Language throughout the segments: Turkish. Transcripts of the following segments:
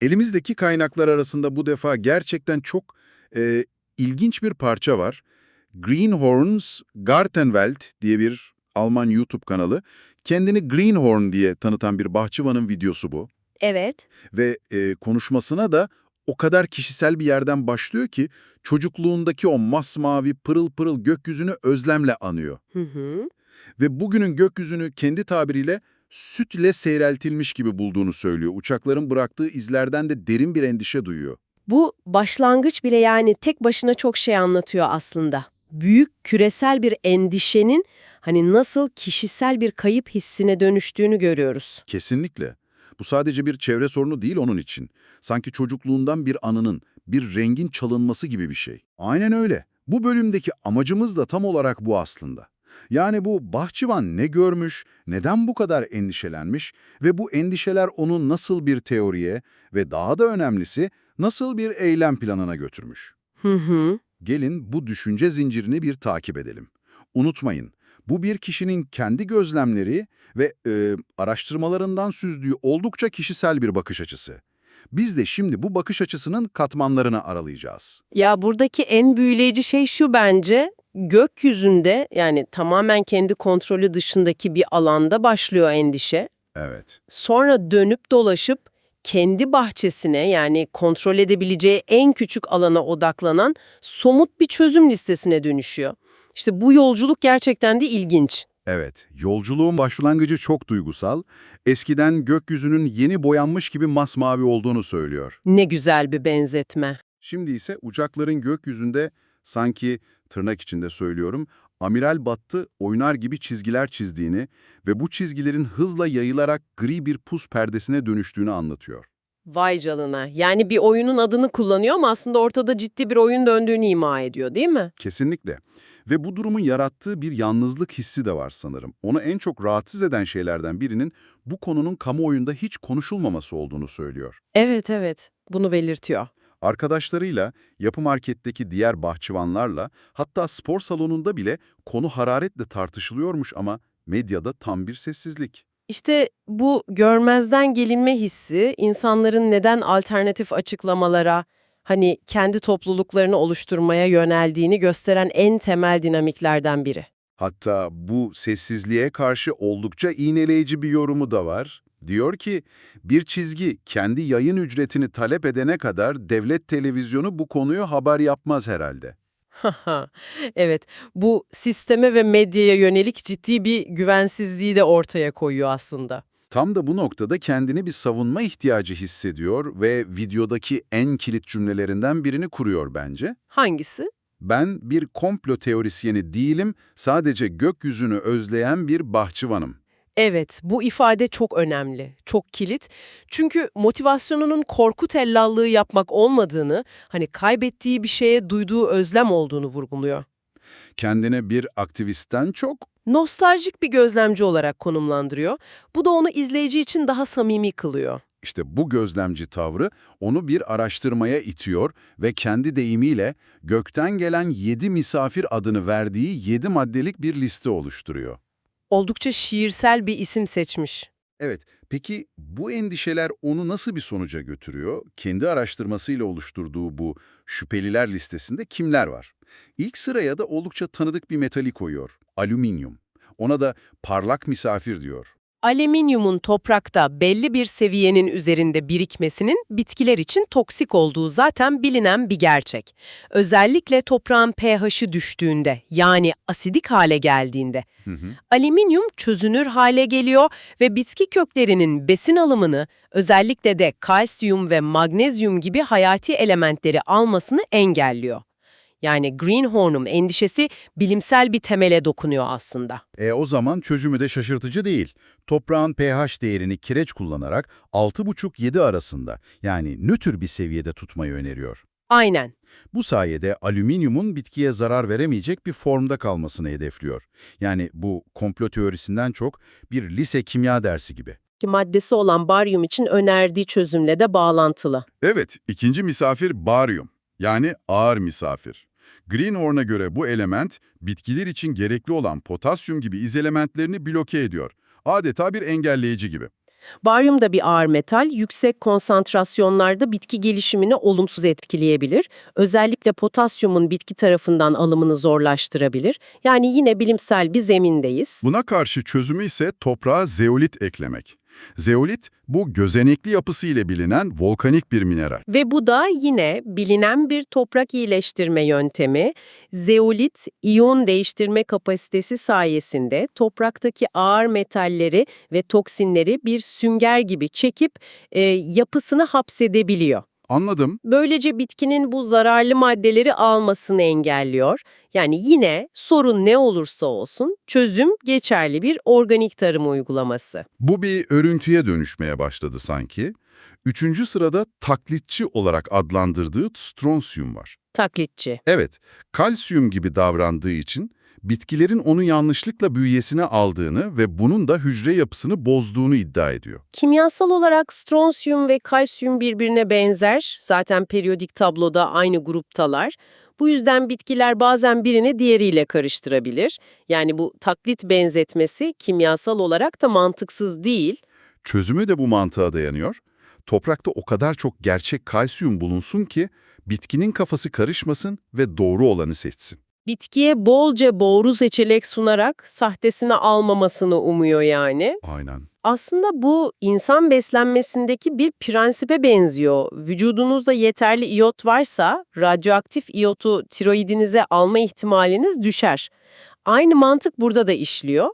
Elimizdeki kaynaklar arasında bu defa gerçekten çok e, ilginç bir parça var. Greenhorns Gartenwelt diye bir Alman YouTube kanalı. Kendini Greenhorn diye tanıtan bir bahçıvanın videosu bu. Evet. Ve e, konuşmasına da o kadar kişisel bir yerden başlıyor ki çocukluğundaki o masmavi pırıl pırıl gökyüzünü özlemle anıyor. Hı hı. Ve bugünün gökyüzünü kendi tabiriyle sütle seyreltilmiş gibi bulduğunu söylüyor. Uçakların bıraktığı izlerden de derin bir endişe duyuyor. Bu başlangıç bile yani tek başına çok şey anlatıyor aslında. Büyük küresel bir endişenin hani nasıl kişisel bir kayıp hissine dönüştüğünü görüyoruz. Kesinlikle. Bu sadece bir çevre sorunu değil onun için. Sanki çocukluğundan bir anının, bir rengin çalınması gibi bir şey. Aynen öyle. Bu bölümdeki amacımız da tam olarak bu aslında. Yani bu bahçıvan ne görmüş, neden bu kadar endişelenmiş ve bu endişeler onu nasıl bir teoriye ve daha da önemlisi nasıl bir eylem planına götürmüş. Hı hı. Gelin bu düşünce zincirini bir takip edelim. Unutmayın, bu bir kişinin kendi gözlemleri ve e, araştırmalarından süzdüğü oldukça kişisel bir bakış açısı. Biz de şimdi bu bakış açısının katmanlarını aralayacağız. Ya buradaki en büyüleyici şey şu bence, gökyüzünde yani tamamen kendi kontrolü dışındaki bir alanda başlıyor endişe. Evet, Sonra dönüp dolaşıp kendi bahçesine yani kontrol edebileceği en küçük alana odaklanan somut bir çözüm listesine dönüşüyor. İşte bu yolculuk gerçekten de ilginç. evet. Yolculuğun başlangıcı çok duygusal. Eskiden gökyüzünün yeni boyanmış gibi masmavi olduğunu söylüyor. Ne güzel bir benzetme. Şimdi ise uçakların gökyüzünde sanki tırnak içinde söylüyorum, amiral battı oynar gibi çizgiler çizdiğini ve bu çizgilerin hızla yayılarak gri bir pus perdesine dönüştüğünü anlatıyor. Vay canına. Yani bir oyunun adını kullanıyor ama aslında ortada ciddi bir oyun döndüğünü ima ediyor değil mi? Kesinlikle. Ve bu durumun yarattığı bir yalnızlık hissi de var sanırım. Onu en çok rahatsız eden şeylerden birinin bu konunun kamuoyunda hiç konuşulmaması olduğunu söylüyor. Evet evet. Bunu belirtiyor. Arkadaşlarıyla, yapı marketteki diğer bahçıvanlarla, hatta spor salonunda bile konu hararetle tartışılıyormuş ama medyada tam bir sessizlik. İşte bu görmezden gelinme hissi insanların neden alternatif açıklamalara, hani kendi topluluklarını oluşturmaya yöneldiğini gösteren en temel dinamiklerden biri. Hatta bu sessizliğe karşı oldukça iğneleyici bir yorumu da var. Diyor ki, bir çizgi kendi yayın ücretini talep edene kadar devlet televizyonu bu konuyu haber yapmaz herhalde. Evet, bu sisteme ve medyaya yönelik ciddi bir güvensizliği de ortaya koyuyor aslında. Tam da bu noktada kendini bir savunma ihtiyacı hissediyor ve videodaki en kilit cümlelerinden birini kuruyor bence. Hangisi? Ben bir komplo teorisyeni değilim, sadece gökyüzünü özleyen bir bahçıvanım. Evet, bu ifade çok önemli, çok kilit. Çünkü motivasyonunun korku tellallığı yapmak olmadığını, hani kaybettiği bir şeye duyduğu özlem olduğunu vurguluyor. Kendine bir aktivistten çok, Nostaljik bir gözlemci olarak konumlandırıyor. Bu da onu izleyici için daha samimi kılıyor. işte bu gözlemci tavrı onu bir araştırmaya itiyor ve kendi deyimiyle gökten gelen yedi misafir adını verdiği yedi maddelik bir liste oluşturuyor. Oldukça şiirsel bir isim seçmiş. Evet, peki bu endişeler onu nasıl bir sonuca götürüyor? Kendi araştırmasıyla oluşturduğu bu şüpheliler listesinde kimler var? İlk sıraya da oldukça tanıdık bir metali koyuyor, alüminyum. Ona da parlak misafir diyor. Alüminyumun toprakta belli bir seviyenin üzerinde birikmesinin bitkiler için toksik olduğu zaten bilinen bir gerçek. Özellikle toprağın pH'i düştüğünde yani asidik hale geldiğinde Hı hı. alüminyum çözünür hale geliyor ve bitki köklerinin besin alımını özellikle de kalsiyum ve magnezyum gibi hayati elementleri almasını engelliyor. Yani Greenhorn'un endişesi bilimsel bir temele dokunuyor aslında. E o zaman çözümü de şaşırtıcı değil. Toprağın pH değerini kireç kullanarak 6,5-7 arasında yani nötr bir seviyede tutmayı öneriyor. Aynen. Bu sayede alüminyumun bitkiye zarar veremeyecek bir formda kalmasını hedefliyor. Yani bu komplo teorisinden çok bir lise kimya dersi gibi. Ki maddesi olan baryum için önerdiği çözümle de bağlantılı. Evet, ikinci misafir baryum, yani ağır misafir. Greenhorn'a göre bu element, bitkiler için gerekli olan potasyum gibi izelementlerini bloke ediyor. Adeta bir engelleyici gibi. Baryum da bir ağır metal, yüksek konsantrasyonlarda bitki gelişimini olumsuz etkileyebilir. Özellikle potasyumun bitki tarafından alımını zorlaştırabilir. Yani yine bilimsel bir zemindeyiz. Buna karşı çözümü ise toprağa zeolit eklemek. Zeolit, bu gözenekli yapısı ile bilinen volkanik bir mineral. Ve bu da yine bilinen bir toprak iyileştirme yöntemi. Zeolit, iyon değiştirme kapasitesi sayesinde topraktaki ağır metalleri ve toksinleri bir sünger gibi çekip e, yapısını hapsedebiliyor. Anladım. Böylece bitkinin bu zararlı maddeleri almasını engelliyor. Yani yine sorun ne olursa olsun çözüm geçerli bir organik tarım uygulaması. Bu bir örüntüye dönüşmeye başladı sanki. Üçüncü sırada taklitçi olarak adlandırdığı stronsiyum var. Taklitçi. Evet, kalsiyum gibi davrandığı için bitkilerin onu yanlışlıkla bünyesine aldığını ve bunun da hücre yapısını bozduğunu iddia ediyor. Kimyasal olarak stronsiyum ve kalsiyum birbirine benzer. Zaten periyodik tabloda aynı gruptalar. Bu yüzden bitkiler bazen birini diğeriyle karıştırabilir. Yani bu taklit benzetmesi kimyasal olarak da mantıksız değil. Çözümü de bu mantığa dayanıyor. Toprakta o kadar çok gerçek kalsiyum bulunsun ki bitkinin kafası karışmasın ve doğru olanı seçsin. Bitkiye bolca doğru seçenek sunarak sahtesini almamasını umuyor yani. Aynen. Aslında bu insan beslenmesindeki bir prensibe benziyor. Vücudunuzda yeterli iyot varsa radyoaktif iyotu tiroidinize alma ihtimaliniz düşer. Aynı mantık burada da işliyor.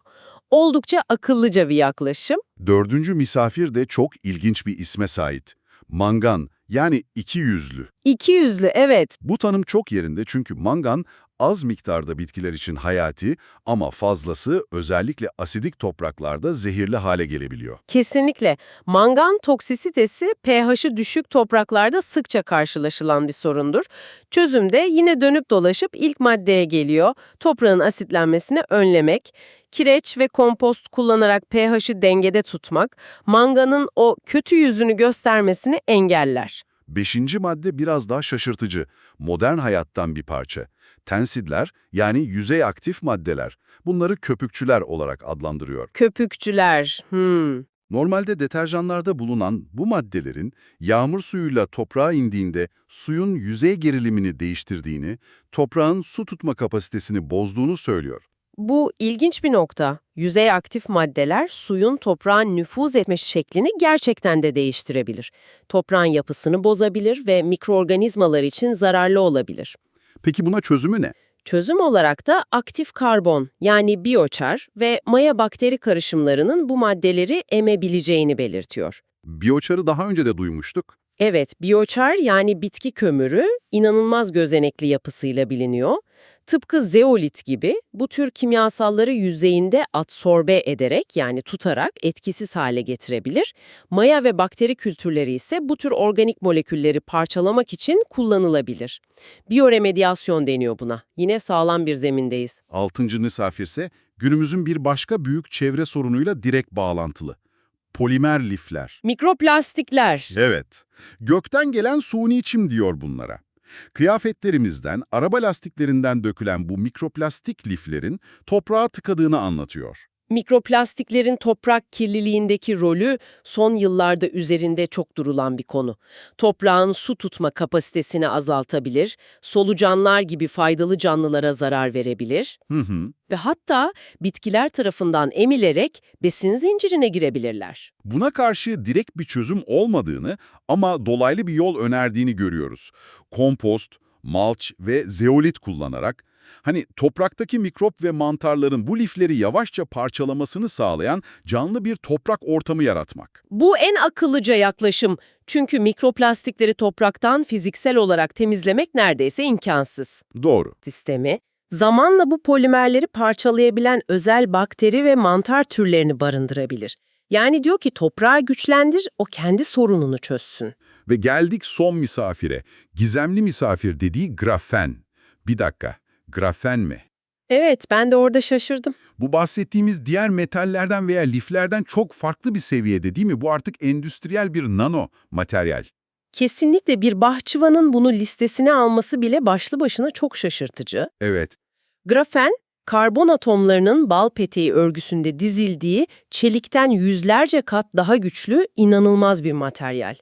Oldukça akıllıca bir yaklaşım. Dördüncü misafir de çok ilginç bir isme sahip. Mangan yani iki yüzlü. İki yüzlü evet. Bu tanım çok yerinde çünkü mangan az miktarda bitkiler için hayati ama fazlası özellikle asidik topraklarda zehirli hale gelebiliyor. Kesinlikle. Mangan toksisitesi pH'ı düşük topraklarda sıkça karşılaşılan bir sorundur. Çözüm de yine dönüp dolaşıp ilk maddeye geliyor. Toprağın asitlenmesini önlemek. Kireç ve kompost kullanarak pH'ı dengede tutmak, manganın o kötü yüzünü göstermesini engeller. Beşinci madde biraz daha şaşırtıcı. Modern hayattan bir parça. Tensidler yani yüzey aktif maddeler. Bunları köpükçüler olarak adlandırıyor. Köpükçüler, hmm. Normalde deterjanlarda bulunan bu maddelerin yağmur suyuyla toprağa indiğinde suyun yüzey gerilimini değiştirdiğini, toprağın su tutma kapasitesini bozduğunu söylüyor. Bu ilginç bir nokta. Yüzey aktif maddeler suyun toprağa nüfuz etme şeklini gerçekten de değiştirebilir. Toprağın yapısını bozabilir ve mikroorganizmalar için zararlı olabilir. Peki buna çözümü ne? Çözüm olarak da aktif karbon yani biyoçar ve maya bakteri karışımlarının bu maddeleri emebileceğini belirtiyor. Biyoçarı daha önce de duymuştuk. Evet, biyoçar yani bitki kömürü inanılmaz gözenekli yapısıyla biliniyor. Tıpkı zeolit gibi bu tür kimyasalları yüzeyinde adsorbe ederek yani tutarak etkisiz hale getirebilir. Maya ve bakteri kültürleri ise bu tür organik molekülleri parçalamak için kullanılabilir. Biyoremediasyon deniyor buna. Yine sağlam bir zemindeyiz. Altıncı misafirse günümüzün bir başka büyük çevre sorunuyla direkt bağlantılı. Polimer lifler. Mikroplastikler. Evet, gökten gelen suni çim diyor bunlara. Kıyafetlerimizden, araba lastiklerinden dökülen bu mikroplastik liflerin toprağa tıkadığını anlatıyor. Mikroplastiklerin toprak kirliliğindeki rolü son yıllarda üzerinde çok durulan bir konu. Toprağın su tutma kapasitesini azaltabilir, solucanlar gibi faydalı canlılara zarar verebilir Hı hı. ve hatta bitkiler tarafından emilerek besin zincirine girebilirler. Buna karşı direkt bir çözüm olmadığını ama dolaylı bir yol önerdiğini görüyoruz. Kompost, malç ve zeolit kullanarak, hani topraktaki mikrop ve mantarların bu lifleri yavaşça parçalamasını sağlayan canlı bir toprak ortamı yaratmak. Bu en akıllıca yaklaşım çünkü mikroplastikleri topraktan fiziksel olarak temizlemek neredeyse imkansız. Doğru. sistemi, zamanla bu polimerleri parçalayabilen özel bakteri ve mantar türlerini barındırabilir. Yani diyor ki toprağı güçlendir, o kendi sorununu çözsün. Ve geldik son misafire. Gizemli misafir dediği grafen. Bir dakika, grafen mi? Evet, ben de orada şaşırdım. Bu bahsettiğimiz diğer metallerden veya liflerden çok farklı bir seviyede değil mi? Bu artık endüstriyel bir nano materyal. Kesinlikle bir bahçıvanın bunu listesine alması bile başlı başına çok şaşırtıcı. Evet, Grafen, karbon atomlarının bal peteği örgüsünde dizildiği çelikten yüzlerce kat daha güçlü, inanılmaz bir materyal.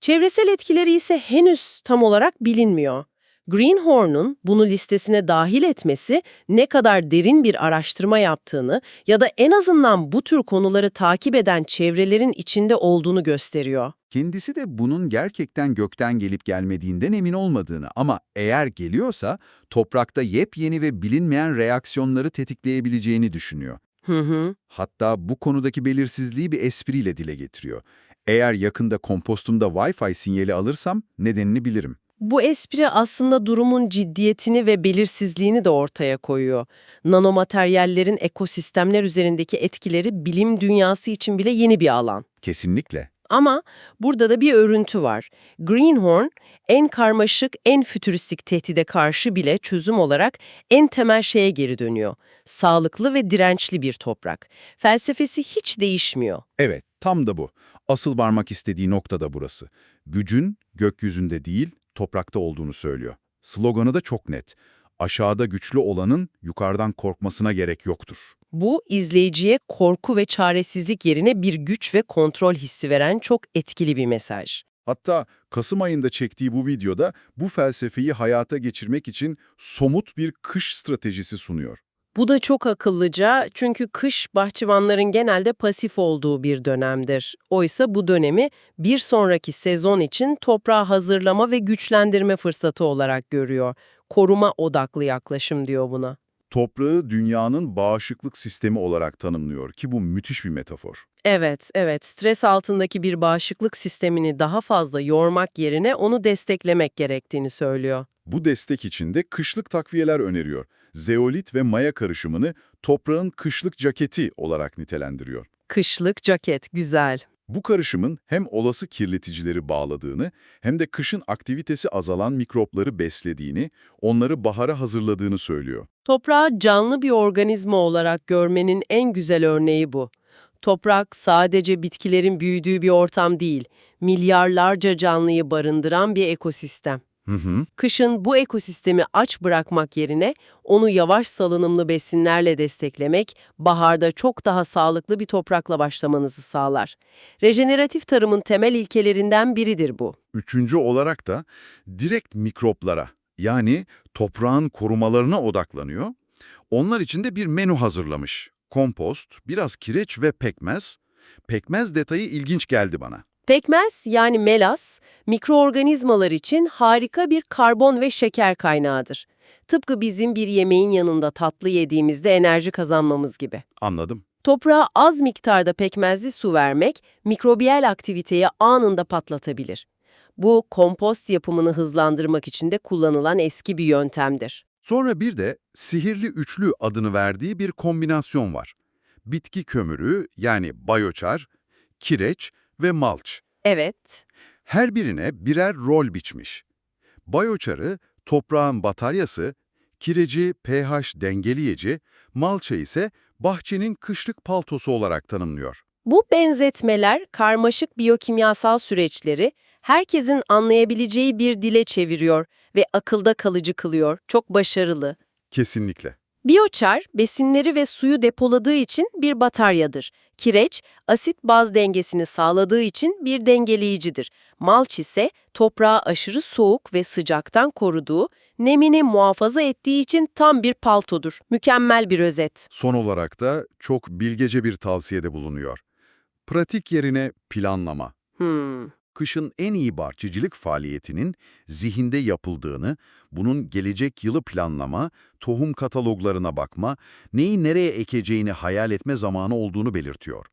Çevresel etkileri ise henüz tam olarak bilinmiyor. Greenhorn'un bunu listesine dahil etmesi ne kadar derin bir araştırma yaptığını ya da en azından bu tür konuları takip eden çevrelerin içinde olduğunu gösteriyor. Kendisi de bunun gerçekten gökten gelip gelmediğinden emin olmadığını ama eğer geliyorsa toprakta yepyeni ve bilinmeyen reaksiyonları tetikleyebileceğini düşünüyor. Hı hı. Hatta bu konudaki belirsizliği bir espriyle dile getiriyor. Eğer yakında kompostumda Wi-Fi sinyali alırsam nedenini bilirim. Bu espri aslında durumun ciddiyetini ve belirsizliğini de ortaya koyuyor. Nanomateryallerin ekosistemler üzerindeki etkileri bilim dünyası için bile yeni bir alan. Kesinlikle. Ama burada da bir örüntü var. Greenhorn, en karmaşık, en fütüristik tehdide karşı bile çözüm olarak en temel şeye geri dönüyor. Sağlıklı ve dirençli bir toprak. Felsefesi hiç değişmiyor. Evet, tam da bu. Asıl varmak istediği nokta da burası. Gücün gökyüzünde değil, toprakta olduğunu söylüyor. Sloganı da çok net. Aşağıda güçlü olanın yukarıdan korkmasına gerek yoktur. Bu, izleyiciye korku ve çaresizlik yerine bir güç ve kontrol hissi veren çok etkili bir mesaj. Hatta Kasım ayında çektiği bu videoda bu felsefeyi hayata geçirmek için somut bir kış stratejisi sunuyor. Bu da çok akıllıca çünkü kış bahçıvanların genelde pasif olduğu bir dönemdir. Oysa bu dönemi bir sonraki sezon için toprağı hazırlama ve güçlendirme fırsatı olarak görüyor. Koruma odaklı yaklaşım diyor buna. Toprağı dünyanın bağışıklık sistemi olarak tanımlıyor ki bu müthiş bir metafor. Evet, evet. Stres altındaki bir bağışıklık sistemini daha fazla yormak yerine onu desteklemek gerektiğini söylüyor. Bu destek için de kışlık takviyeler öneriyor. Zeolit ve maya karışımını toprağın kışlık ceketi olarak nitelendiriyor. Kışlık ceket, güzel. Bu karışımın hem olası kirleticileri bağladığını hem de kışın aktivitesi azalan mikropları beslediğini, onları bahara hazırladığını söylüyor. Toprağı canlı bir organizma olarak görmenin en güzel örneği bu. Toprak sadece bitkilerin büyüdüğü bir ortam değil, milyarlarca canlıyı barındıran bir ekosistem. Hı hı. Kışın bu ekosistemi aç bırakmak yerine onu yavaş salınımlı besinlerle desteklemek, baharda çok daha sağlıklı bir toprakla başlamanızı sağlar. Rejeneratif tarımın temel ilkelerinden biridir bu. Üçüncü olarak da direkt mikroplara yani toprağın korumalarına odaklanıyor. Onlar için de bir menü hazırlamış. Kompost, biraz kireç ve pekmez. Pekmez detayı ilginç geldi bana. Pekmez yani melas, mikroorganizmalar için harika bir karbon ve şeker kaynağıdır. Tıpkı bizim bir yemeğin yanında tatlı yediğimizde enerji kazanmamız gibi. Anladım. Toprağa az miktarda pekmezli su vermek, mikrobiyal aktiviteyi anında patlatabilir. Bu, kompost yapımını hızlandırmak için de kullanılan eski bir yöntemdir. Sonra bir de sihirli üçlü adını verdiği bir kombinasyon var. Bitki kömürü yani bayoçar, kireç ve malç. Evet, Her birine birer rol biçmiş. Bayoçarı toprağın bataryası, kireci pH dengeleyici, malça ise bahçenin kışlık paltosu olarak tanımlıyor. bu benzetmeler karmaşık biyokimyasal süreçleri herkesin anlayabileceği bir dile çeviriyor ve akılda kalıcı kılıyor. Çok başarılı. Kesinlikle. Biyoçar, besinleri ve suyu depoladığı için bir bataryadır. Kireç, asit-baz dengesini sağladığı için bir dengeleyicidir. Malç ise toprağı aşırı soğuk ve sıcaktan koruduğu, nemini muhafaza ettiği için tam bir paltodur. Mükemmel bir özet. Son olarak da çok bilgece bir tavsiyede bulunuyor. Pratik yerine planlama. Hmm. Kışın en iyi bahçecilik faaliyetinin zihinde yapıldığını, bunun gelecek yılı planlama, tohum kataloglarına bakma, neyi nereye ekeceğini hayal etme zamanı olduğunu belirtiyor.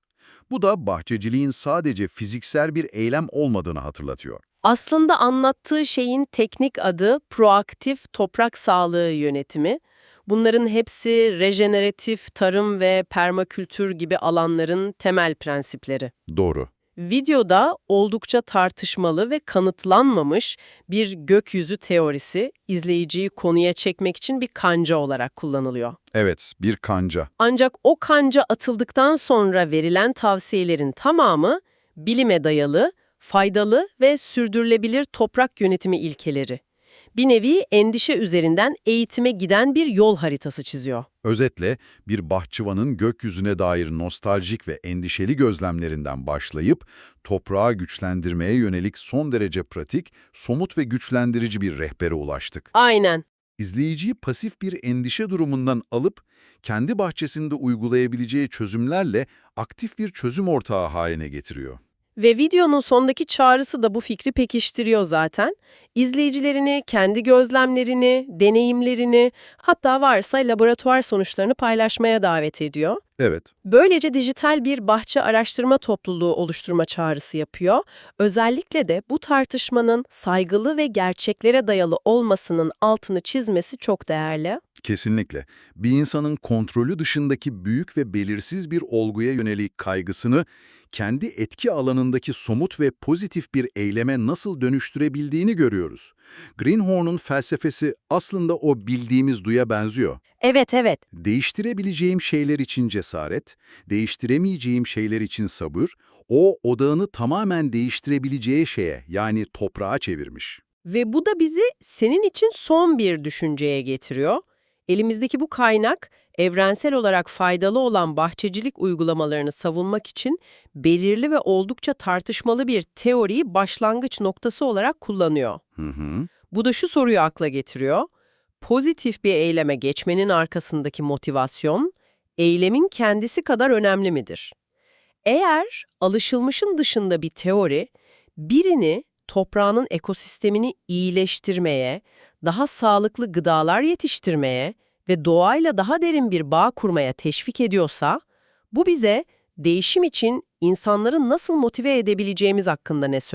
Bu da bahçeciliğin sadece fiziksel bir eylem olmadığını hatırlatıyor. Aslında anlattığı şeyin teknik adı proaktif toprak sağlığı yönetimi. Bunların hepsi rejeneratif tarım ve permakültür gibi alanların temel prensipleri. Doğru. Videoda oldukça tartışmalı ve kanıtlanmamış bir gökyüzü teorisi izleyiciyi konuya çekmek için bir kanca olarak kullanılıyor. Evet, bir kanca. Ancak o kanca atıldıktan sonra verilen tavsiyelerin tamamı bilime dayalı, faydalı ve sürdürülebilir toprak yönetimi ilkeleri. Bir nevi endişe üzerinden eğitime giden bir yol haritası çiziyor. Özetle bir bahçıvanın gökyüzüne dair nostaljik ve endişeli gözlemlerinden başlayıp toprağı güçlendirmeye yönelik son derece pratik, somut ve güçlendirici bir rehbere ulaştık. Aynen. İzleyiciyi pasif bir endişe durumundan alıp kendi bahçesinde uygulayabileceği çözümlerle aktif bir çözüm ortağı haline getiriyor. Ve videonun sondaki çağrısı da bu fikri pekiştiriyor zaten. İzleyicilerini, kendi gözlemlerini, deneyimlerini, hatta varsa laboratuvar sonuçlarını paylaşmaya davet ediyor. Evet, Böylece dijital bir bahçe araştırma topluluğu oluşturma çağrısı yapıyor. Özellikle de bu tartışmanın saygılı ve gerçeklere dayalı olmasının altını çizmesi çok değerli. kesinlikle. Bir insanın kontrolü dışındaki büyük ve belirsiz bir olguya yönelik kaygısını kendi etki alanındaki somut ve pozitif bir eyleme nasıl dönüştürebildiğini görüyoruz. Greenhorn'un felsefesi aslında o bildiğimiz duya benziyor. Evet evet. Değiştirebileceğim şeyler için cesaret, değiştiremeyeceğim şeyler için sabır, o odağını tamamen değiştirebileceği şeye yani toprağa çevirmiş. Ve bu da bizi senin için son bir düşünceye getiriyor. Elimizdeki bu kaynak, evrensel olarak faydalı olan bahçecilik uygulamalarını savunmak için belirli ve oldukça tartışmalı bir teoriyi başlangıç noktası olarak kullanıyor. Hı hı. Bu da şu soruyu akla getiriyor. Pozitif bir eyleme geçmenin arkasındaki motivasyon, eylemin kendisi kadar önemli midir? Eğer alışılmışın dışında bir teori, birini toprağının ekosistemini iyileştirmeye, daha sağlıklı gıdalar yetiştirmeye ve doğayla daha derin bir bağ kurmaya teşvik ediyorsa, bu bize değişim için insanları nasıl motive edebileceğimiz hakkında ne söylüyor?